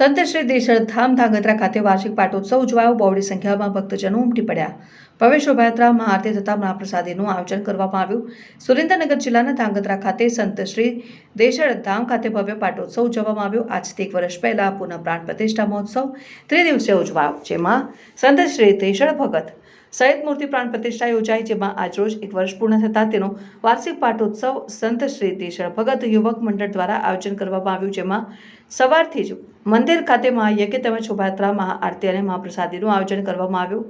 સંત શ્રી દેશળ ધાંગધ્રા ખાતે વાર્ષિક પાટોત્સવ ઉજવાયો. બહોળી સંખ્યામાં ભક્તજનો ઉમટી પડ્યા. ભવ્ય શોભાયાત્રા મહાઆરતી તથા મહાપ્રસાદીનું આયોજન કરવામાં આવ્યું. સુરેન્દ્રનગર જિલ્લાના ધાંગધ્રા ખાતે સંત શ્રી દેશળ ધામ ખાતે ભવ્ય પાટોત્સવ ઉજવવામાં આવ્યો. આજથી એક વર્ષ પહેલા પુનઃ પ્રાણ પ્રતિષ્ઠા મહોત્સવ ત્રિદિવસીય ઉજવાયો, જેમાં સંત શ્રી દેશળ ભગત સહિત મૂર્તિ પ્રાણ પ્રતિષ્ઠા યોજાઈ, જેમાં આજરોજ એક વર્ષ પૂર્ણ થતાં તેનો વાર્ષિક પાટોત્સવ સંત શ્રી દેશળ ભગત યુવક મંડળ દ્વારા આયોજન કરવામાં આવ્યું, જેમાં સવારથી જ મંદિર ખાતે મહાયજ્ઞ તેમજ શોભાયાત્રા, મહાઆરતી અને મહાપ્રસાદીનું આયોજન કરવામાં આવ્યું.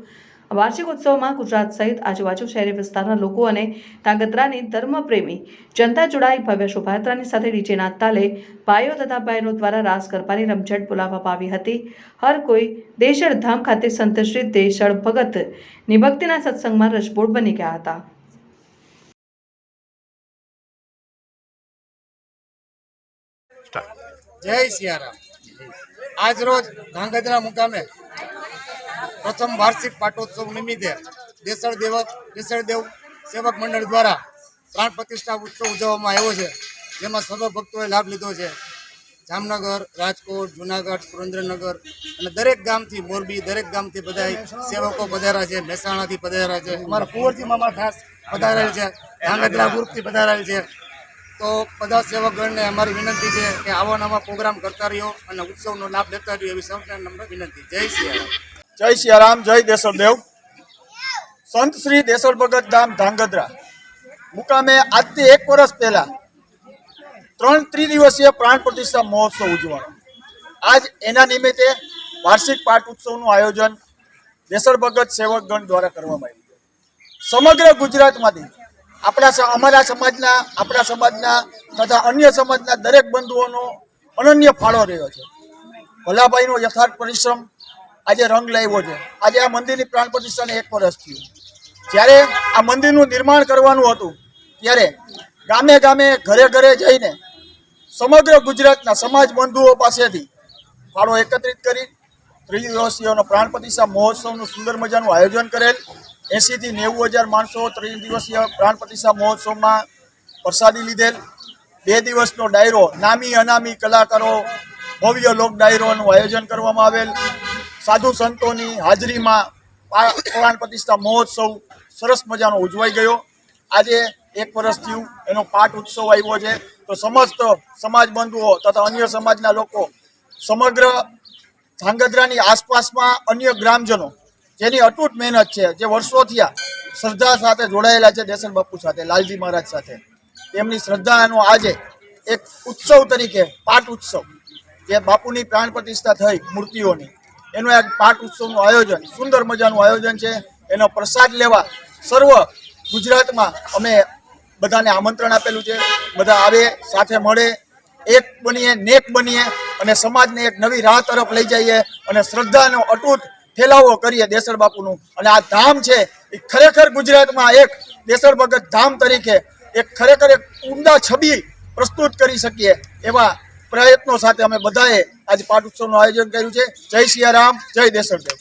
વાર્ષિક ઉત્સવમાં ગુજરાત સહિત આજુબાજુ શહેરી વિસ્તારના લોકો અને તાંગત્રાની ધર્મપ્રેમી જનતા જોડાઈ ભવ્ય શોભાયાત્રાની સાથે ડીજેના તાલે ભાઈઓ તથા બહેનો દ્વારા રાસ ગરબાની રમઝટ બોલાવવામાં આવી હતી. હર કોઈ દેશળ ધામ ખાતે સંતશ્રી દેશળ ભગત નિભક્તિના સત્સંગમાં રસબોળ બની ગયા હતા. જય સિયારામ. આજ રોજ ધાંગધ્રા મુકામે પ્રથમ વાર્ષિક પાટોત્સવ નિમિત્તે દેસળ દેવક, દેસળ દેવ સેવક મંડળ દ્વારા પ્રાણ પ્રતિષ્ઠા ઉત્સવ ઉજવવામાં આવ્યો છે. જેમાં સર્વ ભક્તોએ લાભ લીધો છે. જામનગર, રાજકોટ, જુનાગઢ, સુરેન્દ્રનગર અને દરેક ગામથી મોરબી, દરેક ગામથી બધા સેવકો પધાર્યા છે, મહેસાણાથી પધાર્યા છે. અમારા કુંવરજી મામા ખાસ પધારેલ છે ધાંગધ્રા ગ્રુપથી પધારેલ છે. તો બધા સેવકગણને અમારી વિનંતી છે કે આવા નવા પ્રોગ્રામ કરતા રહ્યો અને ઉત્સવનો લાભ લેતા રહ્યો એવી સૌને નમ્ર વિનંતી. જય સિયારામ જય સિયારામ, જય દેવ સંત શ્રી દેસર ભગત ધામ ધાંગધ્રા. મુકામે આજથી એક વર્ષ પહેલા ત્રણ ત્રિદિવસીય પ્રાણ પ્રતિષ્ઠા મહોત્સવ ઉજવવાનો આજ એના નિમિત્તે વાર્ષિક પાઠ ઉત્સવનું આયોજન દેસર ભગત સેવકગણ દ્વારા કરવામાં આવ્યું સમગ્ર ગુજરાતમાંથી આપણા અમારા સમાજના, આપણા સમાજના તથા અન્ય સમાજના દરેક બંધુઓનો અનન્ય ફાળો રહ્યો છે. ભલાભાઈનો યથાર્થ પરિશ્રમ આજે રંગ લાવ્યો છે. આજે આ મંદિરની પ્રાણ પ્રતિષ્ઠાને એક વર્ષ થયું. જ્યારે આ મંદિરનું નિર્માણ કરવાનું હતું, ત્યારે ગામે ગામે ઘરે ઘરે જઈને સમગ્ર ગુજરાતના સમાજ બંધુઓ પાસેથી ફાળો એકત્રિત કરી ત્રિદિવસીયનો પ્રાણ પ્રતિષ્ઠા મહોત્સવનું સુંદર મજાનું આયોજન કરેલ. એંશીથી નેવું હજાર માણસો ત્રિદિવસીય પ્રાણ પ્રતિષ્ઠા મહોત્સવમાં પ્રસાદી લીધેલ. બે દિવસનો ડાયરો નામી અનામી કલાકારો ભવ્ય લોક ડાયરોનું આયોજન કરવામાં આવેલ. સાધુ સંતોની હાજરીમાં પ્રાણ પ્રતિષ્ઠા મહોત્સવ સરસ મજાનો ઉજવાઈ ગયો. આજે એક વર્ષ થયું, એનો પાઠ ઉત્સવ આવ્યો છે. તો સમસ્ત સમાજ બંધુઓ તથા અન્ય સમાજના લોકો સમગ્ર ધાંગધ્રાની આસપાસમાં અન્ય ગ્રામજનો, જેની અતૂટ મહેનત છે, જે વર્ષોથી આ શ્રદ્ધા સાથે જોડાયેલા છે દેસન બાપુ સાથે, લાલજી મહારાજ સાથે. તેમની શ્રદ્ધાનો આજે એક ઉત્સવ તરીકે પાઠ ઉત્સવ, જે બાપુની પ્રાણ પ્રતિષ્ઠા થઈ મૂર્તિઓની. એનું એક પાઠ ઉત્સવનું આયોજન, સુંદર મજાનું આયોજન છે. એનો પ્રસાદ લેવા સર્વ ગુજરાતમાં અમે બધાને આમંત્રણ આપેલું છે. બધા આવે, સાથે મળે, એક બનીએ, નેક બનીએ અને સમાજને એક નવી રાહ તરફ લઈ જઈએ અને શ્રદ્ધાનો અટૂટ ફેલાવો કરીએ દેસર બાપુનું. અને આ ધામ છે, એ ખરેખર ગુજરાતમાં એક દેસર ભગત ધામ તરીકે એક ખરેખર એક ઉમદા છબી પ્રસ્તુત કરી શકીએ એવા પ્રયત્નો સાથે અમે બધાએ આજે પાઠોત્સવનું આયોજન કર્યું છે. જય સિયારામ જય દેવ.